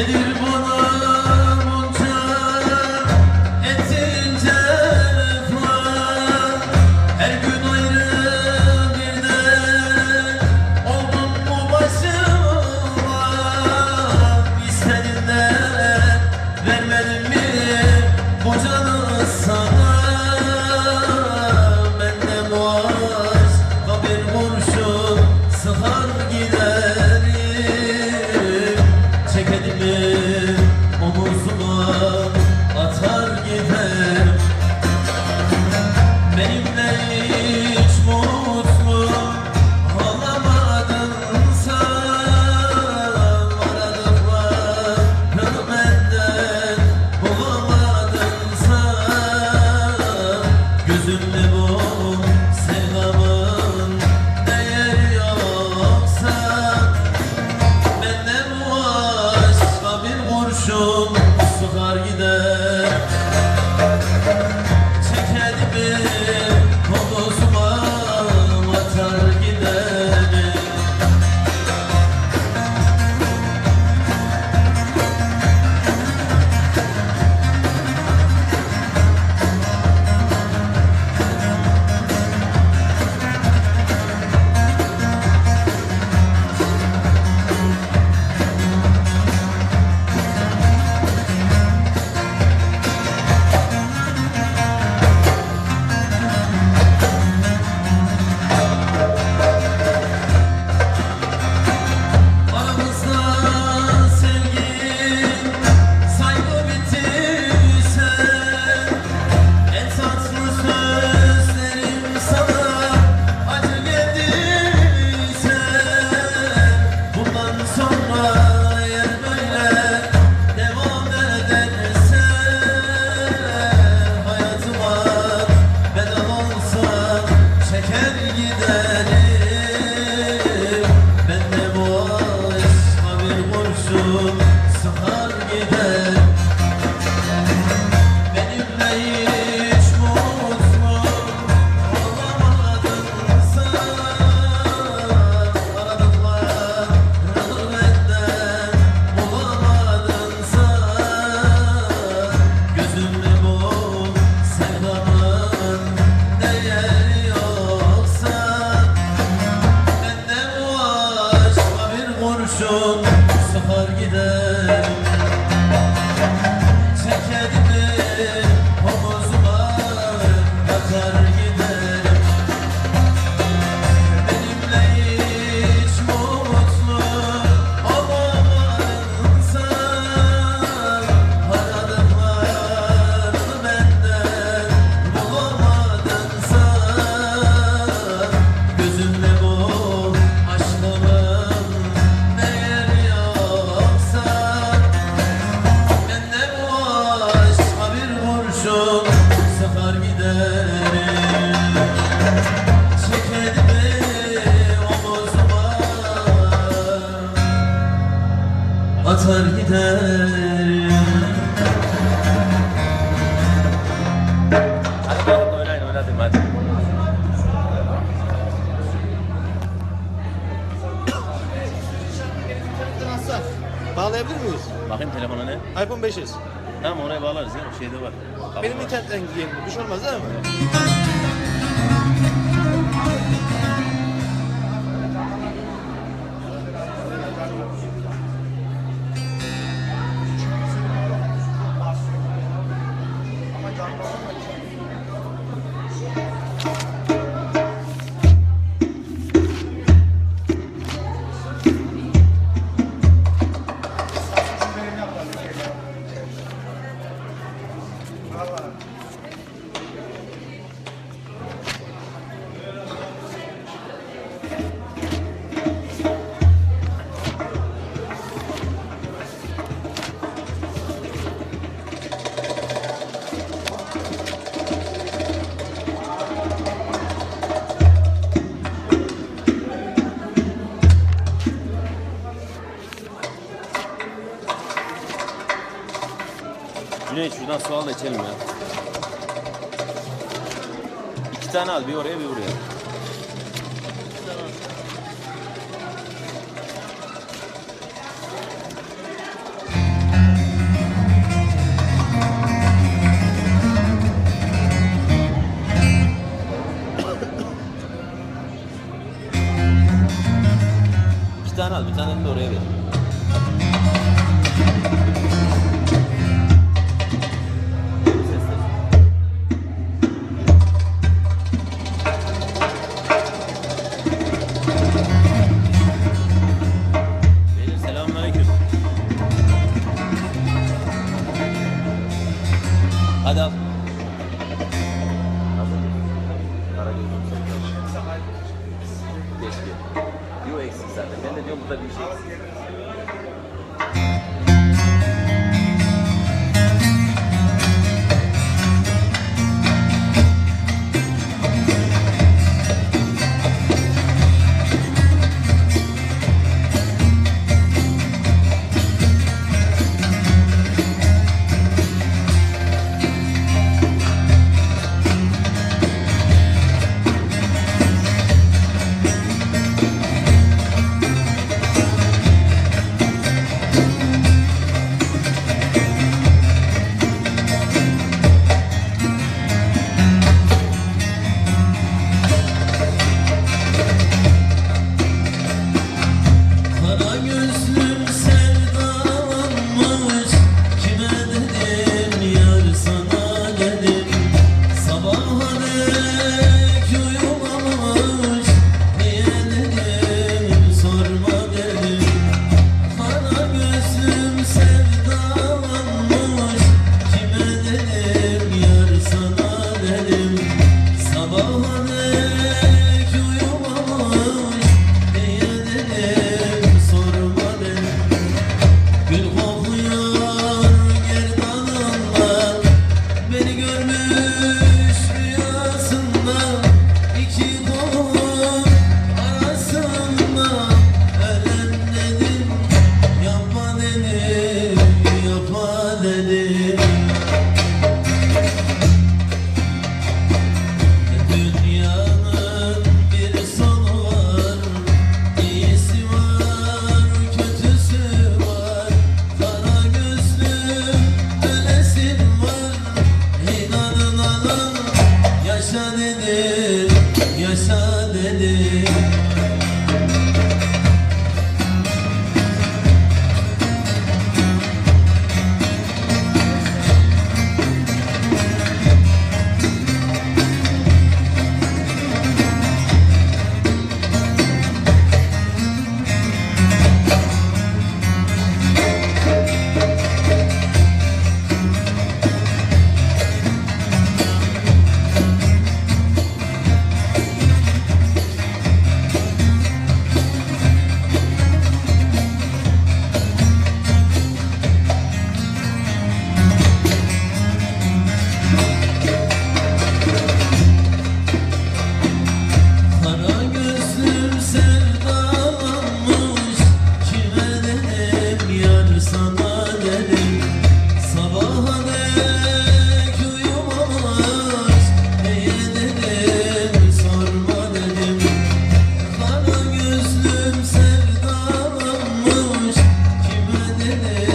Thank you. Atar giderim Hadi bakalım oynayın oynadım hadi. Bağlayabilir miyiz? Bakayım telefona ne? iPhone 5s. Tamam oraya bağlarız ya. Şeyde var. Benim internetten giyeyim. Bir şey olmaz değil mi? Şuradan su al da içelim ya. İki tane al bir oraya bir buraya. Bisa? beni